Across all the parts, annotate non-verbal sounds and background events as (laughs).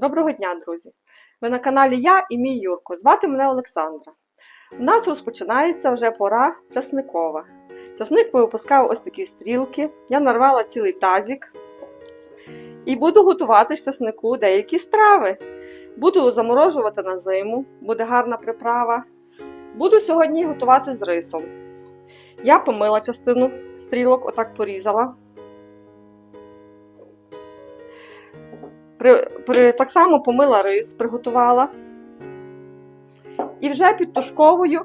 Доброго дня, друзі! Ви на каналі Я і мій Юрко. Звати мене Олександра. У нас розпочинається вже пора часникова. Часник випускав ось такі стрілки. Я нарвала цілий тазик. І буду готувати часнику деякі страви. Буду заморожувати на зиму, буде гарна приправа. Буду сьогодні готувати з рисом. Я помила частину стрілок, отак порізала. При, при, так само помила рис, приготувала. І вже підтушковую,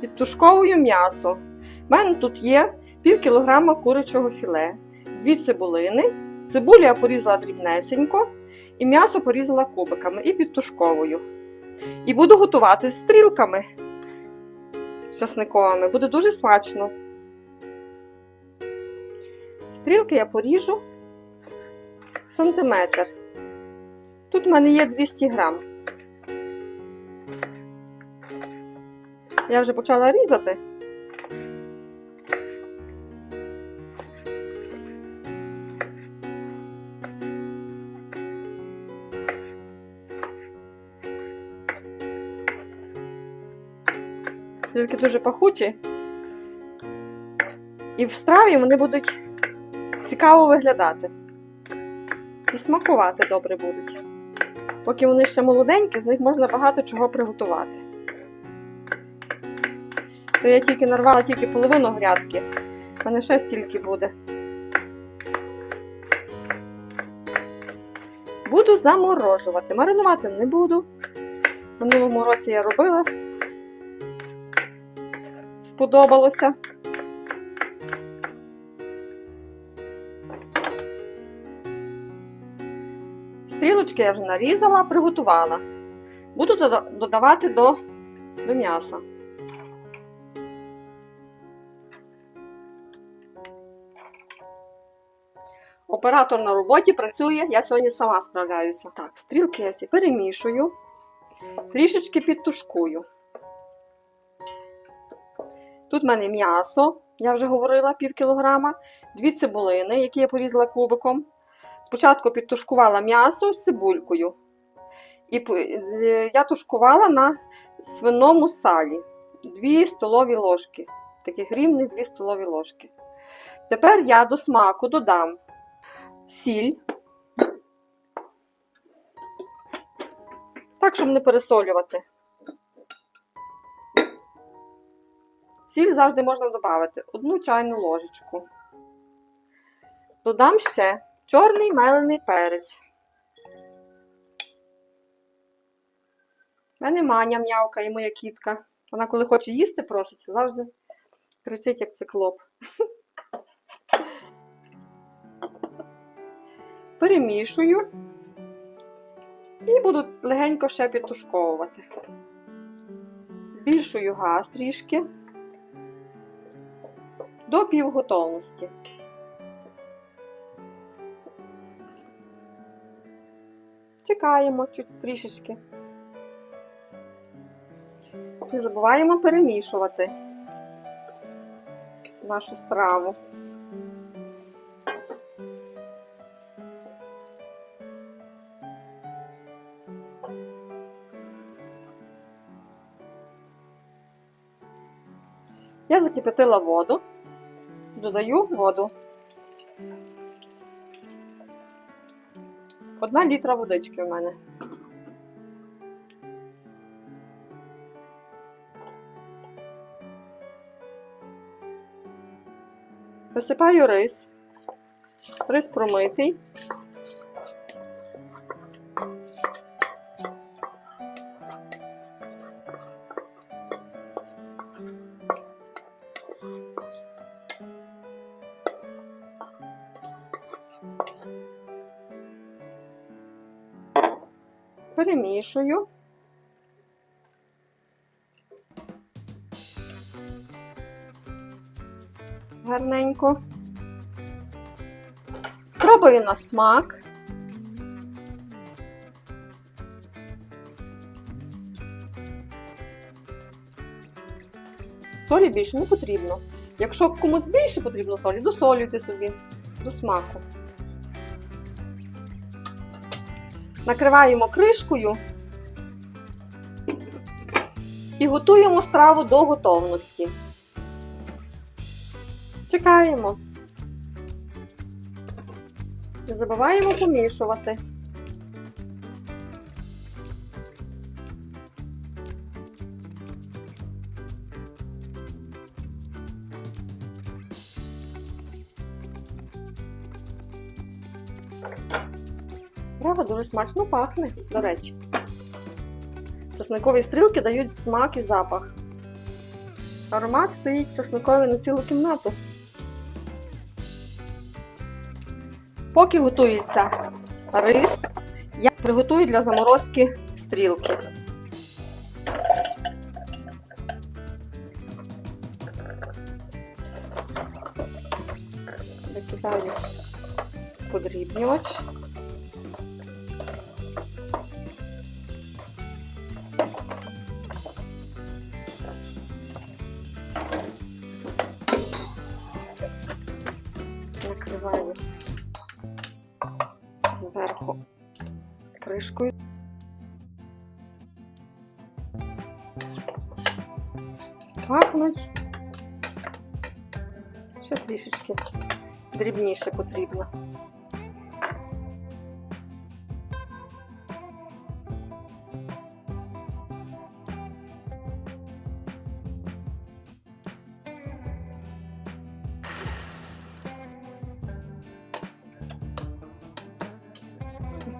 підтушковую м'ясо. У мене тут є пів кілограма курячого філе, дві цибулини, цибулю я порізала дрібнесенько, і м'ясо порізала кубиками і підтушковую. І буду готувати з стрілками часниковими. Буде дуже смачно. Стрілки я поріжу сантиметр. Тут в мене є 200 грам. Я вже почала різати. Тільки дуже пахучі. І в страві вони будуть цікаво виглядати. І смакувати добре будуть. Поки вони ще молоденькі, з них можна багато чого приготувати. То я тільки нарвала тільки половину грядки, в мене ще стільки буде. Буду заморожувати. Маринувати не буду. В минулому році я робила. Сподобалося. Стрілочки я вже нарізала, приготувала. Буду додавати до, до м'яса. Оператор на роботі працює, я сьогодні сама справляюся. Так, стрілки я ці перемішую, трішечки підтушкую. Тут в мене м'ясо, я вже говорила, пів кілограма, дві цибулини, які я порізала кубиком. Спочатку підтушкувала м'ясо з цибулькою. І е, я тушкувала на свиному салі 2 столові ложки. Таких рівних 2 столові ложки. Тепер я до смаку додам сіль. Так, щоб не пересолювати. Сіль завжди можна додати одну чайну ложечку. Додам ще чорний мелений перець. У мене маня м'явкає моя кітка. Вона, коли хоче їсти, просить, завжди кричить, як циклоп. (laughs) Перемішую і буду легенько ще підтушковувати. Збільшую газ трішки до півготовності. Чекаємо чуть трішечки. Не забуваємо перемішувати нашу страву. Я закипятила воду, додаю воду. Одна літра водички у мене. Висипаю рис. Рис промитий. Перемішую. Гарненько. Спробую на смак. Солі більше не потрібно. Якщо комусь більше потрібно солі, досолюйте собі до смаку. Накриваємо кришкою і готуємо страву до готовності. Чекаємо. Не забуваємо помішувати. Смачно пахне, до речі. Чесникові стрілки дають смак і запах. Аромат стоїть чесниковий на цілу кімнату. Поки готується рис, я приготую для заморозки стрілки. Викидаю подрібнювач. Пахнуть. Ще трішечки дрібніше потрібно.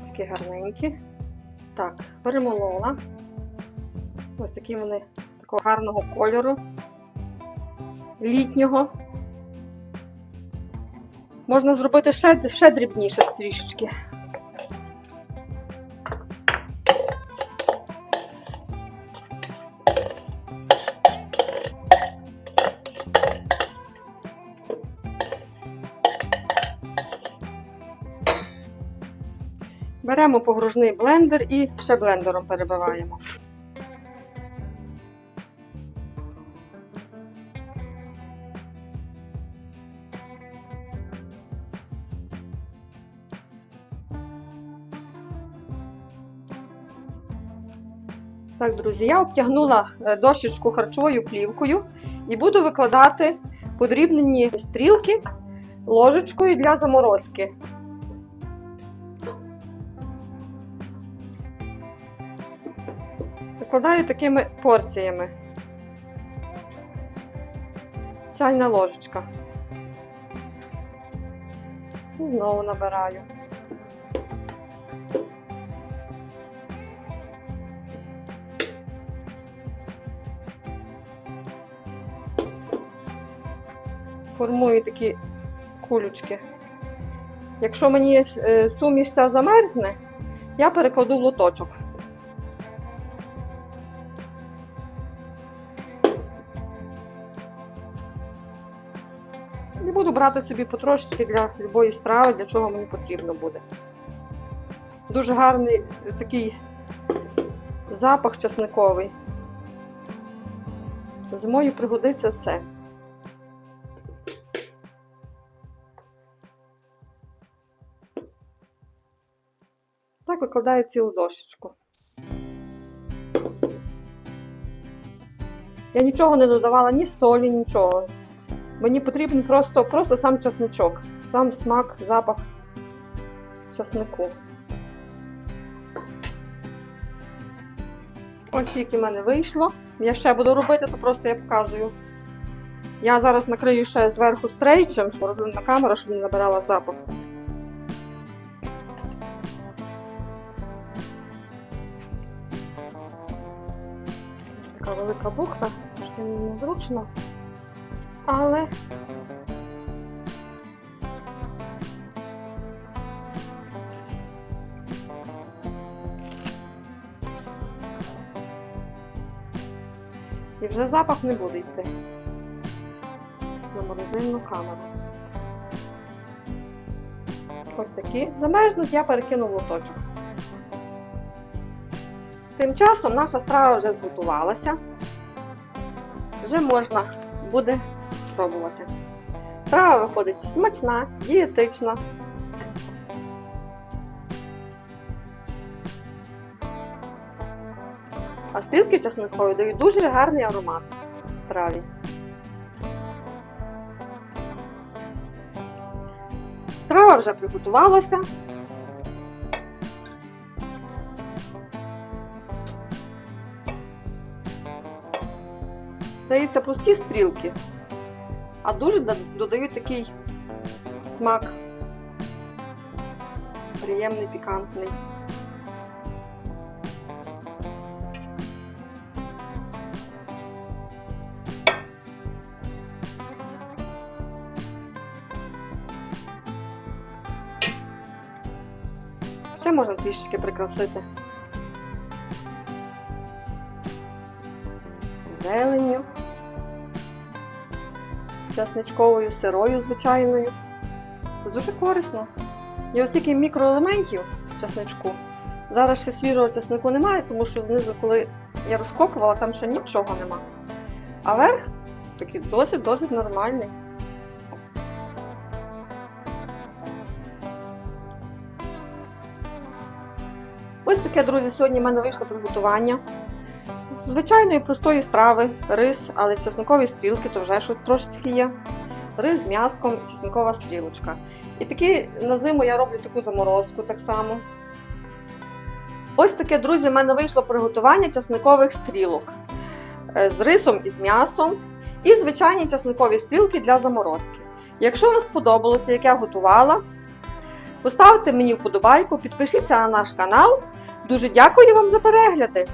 Такі гарненькі. Так, перемолола. Ось такі вони такого гарного кольору. Літнього. Можна зробити ще, ще дрібніше трішечки. Беремо погружний блендер і ще блендером перебиваємо. Так, друзі, я обтягнула е, дощечку харчовою плівкою і буду викладати подрібнені стрілки ложечкою для заморозки. Викладаю такими порціями. Чайна ложечка. І знову набираю. Формую такі кулючки. Якщо мені е, суміш ця замерзне, я перекладу в лоточок. І буду брати собі потрошечки для любої страви, для чого мені потрібно буде. Дуже гарний такий запах часниковий. Зимою пригодиться все. Викладаю цілу дощечку. Я нічого не додавала, ні солі, нічого. Мені потрібен просто, просто сам часничок, сам смак, запах часнику. Ось скільки в мене вийшло. Я ще буду робити, то просто я показую. Я зараз накрию ще зверху стрейчем, що розлинна камера, щоб не набирала запах. Така велика бухта, що мені незручно. Але і вже запах не буде йти на морозильну камеру. Ось такі. Замерзнуть, я перекину лоточок. Тим часом наша страва вже зготувалася, вже можна буде спробувати. Страва виходить смачна, дієтична. А стрілки чесникові дають дуже гарний аромат в страві. Страва вже приготувалася. Здається, прості стрілки, а дуже додають такий смак. Приємний, пікантний. Ще можна трішечки прикрасити. Зеленню. Часничковою сирою звичайною. Це дуже корисно. Є ось стільки мікроелементів в часничку. Зараз ще свіжого часнику немає, тому що знизу, коли я розкопувала, там ще нічого нема. А верх такий досить-досить нормальний. Ось таке, друзі, сьогодні в мене вийшло приготування. Звичайної простої страви, рис, але чесникові стрілки, то вже щось трошечки є. Рис з м'яском, і чесникова стрілочка. І такі на зиму я роблю таку заморозку так само. Ось таке, друзі, в мене вийшло приготування часникових стрілок Е, з рисом і з м'ясом. І звичайні часникові стрілки для заморозки. Якщо вам сподобалося, як я готувала, поставте мені вподобайку, підпишіться на наш канал. Дуже дякую вам за перегляди!